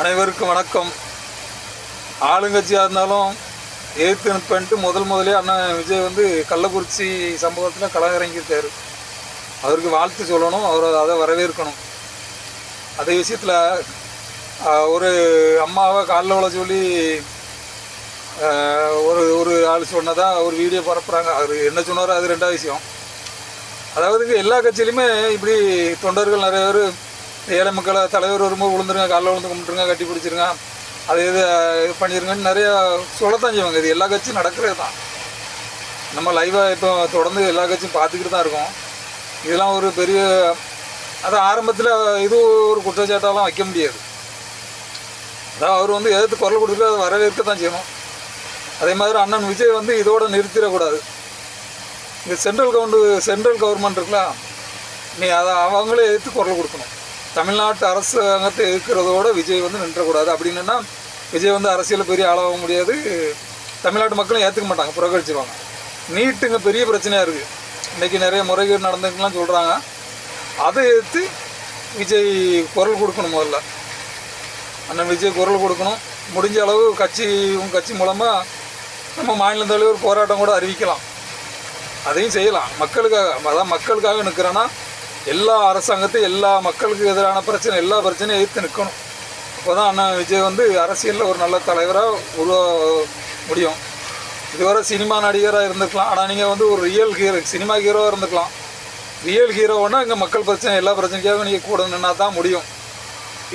அனைவருக்கும் வணக்கம். ஆளுங்கட்சியாக இருந்தாலும் எதிர்த்து நிற்பன்ட்டு முதல் முதலே அண்ணன் விஜய் வந்து கள்ளக்குறிச்சி சம்பவத்தில் களம் இறங்கியிருக்காரு அவருக்கு வாழ்த்து சொல்லணும் அவர் அதை வரவேற்கணும். அதே விஷயத்தில் ஒரு அம்மாவை காலில் உள்ள சொல்லி ஒரு ஒரு ஆள் சொன்னதாக ஒரு வீடியோ பரப்புகிறாங்க அவர் என்ன சொன்னாரோ அது ரெண்டாவது விஷயம். அதாவது எல்லா கட்சியிலையுமே இப்படி தொண்டர்கள் நிறைய பேர் ஏழை மக்களை தலைவர் வரும்போது விழுந்துருங்க காலைல விழுந்து கும்பிட்டுருங்க கட்டி பிடிச்சிருங்க. அது இது இது பண்ணிடுங்கன்னு நிறைய சொல்லத்தான் செய்வாங்க. இது எல்லா கட்சியும் நடக்கிறது தான். நம்ம லைவாக இப்போ தொடர்ந்து எல்லா கட்சியும் பார்த்துக்கிட்டு தான் இருக்கோம். இதெல்லாம் ஒரு பெரிய அது ஆரம்பத்தில் இது ஒரு குற்றச்சாட்டாலாம் வைக்க முடியாது. அதான் அவர் வந்து எதிர்த்து குரல் கொடுத்துட்டு அதை வரவேற்க தான் செய்யணும். அதே மாதிரி அண்ணன் விஜய் வந்து இதோட நிறுத்திடக்கூடாது. இந்த சென்ட்ரல் கவர்மெண்ட் சென்ட்ரல் கவர்மெண்ட் இருக்குல்ல நீ அதை அவங்களே எதிர்த்து குரல் கொடுக்கணும். தமிழ்நாட்டு அரசாங்கத்தை இருக்கிறதோட விஜய் வந்து நின்றக்கூடாது. அப்படின்னா விஜய் வந்து அரசியலில் பெரிய ஆளாக முடியாது. தமிழ்நாட்டு மக்களும் ஏற்றுக்க மாட்டாங்க புறக்கணிச்சிருவாங்க. நீட்டுங்க பெரிய பிரச்சனையாக இருக்குது இன்றைக்கி நிறைய முறைகேடு நடந்துக்கலாம் சொல்கிறாங்க அதை எடுத்து விஜய் குரல் கொடுக்கணும் முதல்ல. அண்ணன் விஜய் குரல் கொடுக்கணும். முடிஞ்ச அளவு கட்சி உங்கள் கட்சி மூலமாக நம்ம மாநில தலைவர் போராட்டம் கூட அறிவிக்கலாம். அதையும் செய்யலாம். மக்களுக்காக அதான் மக்களுக்காக நிற்கிறேன்னா எல்லா அரசாங்கத்தையும் எல்லா மக்களுக்கு எதிரான பிரச்சனை எல்லா பிரச்சனையும் எதிர்த்து நிற்கணும். அப்போ தான் அண்ணா விஜய் வந்து அரசியலில் ஒரு நல்ல தலைவராக உருவா முடியும். இதுவரை சினிமா நடிகராக இருந்துக்கலாம் ஆனால் நீங்கள் வந்து ஒரு ரியல் ஹீரோ சினிமா ஹீரோவாக இருந்துக்கலாம் ரியல் ஹீரோன்னா இங்கே மக்கள் பிரச்சனை எல்லா பிரச்சனைக்காகவும் நீங்கள் கூட நின்னா தான் முடியும்.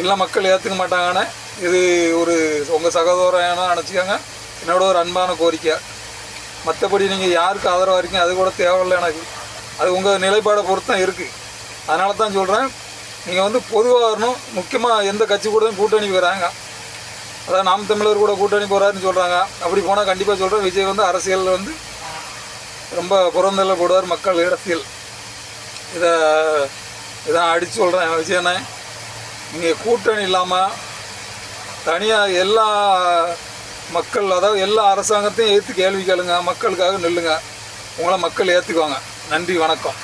இல்லை மக்கள் ஏற்றுக்க மாட்டாங்கன்னு இது ஒரு உங்கள் சகோதரம் நினச்சிக்கோங்க. என்னோட ஒரு அன்பான கோரிக்கை. மற்றபடி நீங்கள் யாருக்கு ஆதரவாக இருக்கீங்க அது கூட தேவையில்லை எனக்கு. அது உங்கள் நிலைப்பாடை பொறுத்து தான் இருக்குது அதனால தான் சொல்கிறேன் நீங்கள் வந்து பொதுவாக வரணும். முக்கியமாக எந்த கட்சி கூட கூட்டணி போகிறாங்க அதான் நாம் தமிழர் கூட கூட்டணி போகிறாருன்னு சொல்கிறாங்க அப்படி போனால் கண்டிப்பாக சொல்கிறேன் விஜய் வந்து அரசியலில் வந்து ரொம்ப புறந்தள்ள போடுவார் மக்கள் இடத்தில். இதை இதான் அடித்து சொல்கிறேன் விஜயண்ணே நீங்கள் கூட்டணி இல்லாமல் தனியாக எல்லா மக்கள் அதாவது எல்லா அரசாங்கத்தையும் ஏற்று கேள்வி கேளுங்க. மக்களுக்காக நில்லுங்க. உங்களை மக்கள் ஏற்றுக்குவாங்க நன்றி வணக்கம்.